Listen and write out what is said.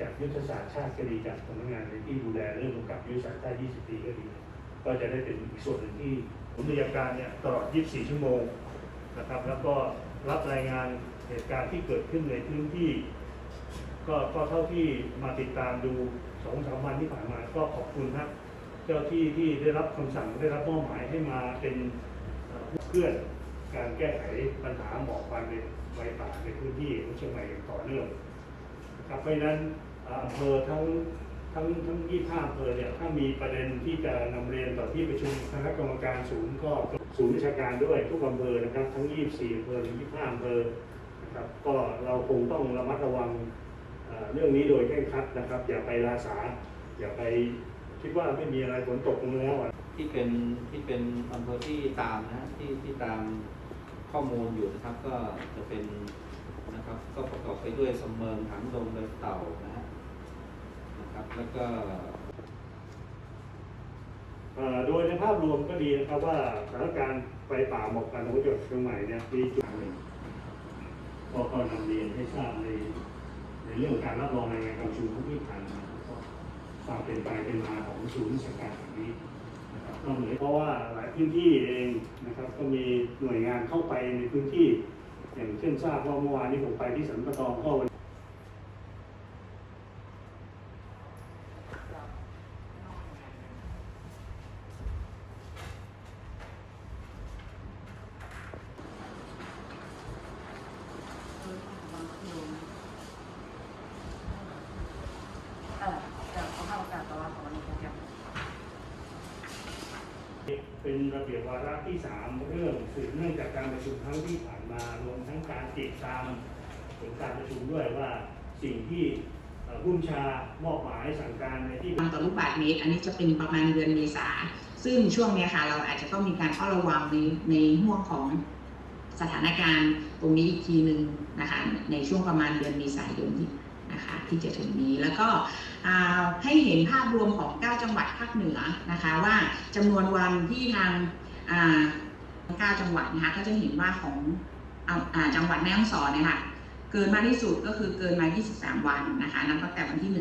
จากยุทธศาสตร์ชาติก็ดีจากสำนักงานในที่ดูแลเรื่องกำกับยุทธศาสตร์ชาติ 20 ปีก็ดี ก็จะได้เป็นอีกส่วนหนึ่งที่ศูนย์พยาการเนี่ยตลอด 24 ชั่วโมงนะครับ แล้วก็รับรายงานเหตุการณ์ที่เกิดขึ้นในพื้นที่ ก็ก็เท่าที่มาติดตามดูสองสามวันที่ผ่านมาก็ขอบคุณครับ เจ้าที่ที่ได้รับคำสั่งได้รับมอบหมายให้มาเป็นเอ่อผู้เคลื่อนการแก้ไขปัญหาหมอกควันในไฟป่าในพื้นที่ของเชียงใหม่อย่างต่อเนื่อง ครับเพราะฉะนั้นอำเภอทั้งทั้งทั้ง25อำเภอเนี่ยถ้ามีประเด็นที่จะนำเรียนต่อที่ประชุมคณะกรรมการศูนย์ก็ศูนย์ราชการด้วยทุกอำเภอนะครับทั้ง 24อำเภอหรือ25อำเภอนะครับก็เราคงต้องระมัดระวังเรื่องนี้โดยเคร่งครัดนะครับ อย่าไปลาสา อย่าไปคิดว่าไม่มีอะไรฝนตกลงแล้วอะที่เป็นที่เป็นอำเภอที่ตามนะที่ที่ตามข้อมูลอยู่นะครับก็จะเป็น นะครับ ก็ประกอบไปด้วยสำเมิงหางดงเลยเต่านะฮะนะครับ แล้วก็โดยในภาพรวมก็ดีนะครับว่าสถานการณ์ไฟป่าหมอกควันของจังหวัดเชียงใหม่เนี่ยมีจุดหนึ่งก็ก็นำเรียนให้ทราบในในเรื่องการรับรองรายงานการประชุมที่ผ่านมาก็ความเป็นไปเป็นมาของศูนย์ราชการแบบนี้นะครับก็เหมือเพราะว่าหลายพื้นที่เองนะครับ ก็มีหน่วยงานเข้าไปในพื้นที่ อย่างเช่นทราบว่าเมื่อวานนี้ผมไปที่สันปะตองก็วัน เออจะเอาเข้าอากาศตลอดของวันนี้โปรแกรม เป็นระเบียบวาระที่สามเรื่องสืบเนื่องจากการประชุมครั้งที่ผ่านมารวมทั้งการติดตามผลการประชุมด้วยว่าสิ่งที่ผู้ชามอบหมายสั่งการในที่ต่อลูกบาศก์เมตรอันนี้จะเป็นประมาณเดือนเมษาซึ่งช่วงนี้ค่ะเราอาจจะต้องมีการเฝ้าระวังในในห่วงของสถานการณ์ตรงนี้อีกทีหนึ่งนะคะในช่วงประมาณเดือนเมษายนนี้ นะคะที่จะถึงนี้แล้วก็ให้เห็นภาพรวมของ 9 จังหวัดภาคเหนือนะคะว่าจำนวนวันที่ทางอ่า9จังหวัดนะคะก็จะเห็นว่าของอจังหวัดแม่ฮ่องสอนเนี่ยค่ะเกินมากที่สุดก็คือเกินมา 23 วันนะคะนับตั้งแต่วันที่1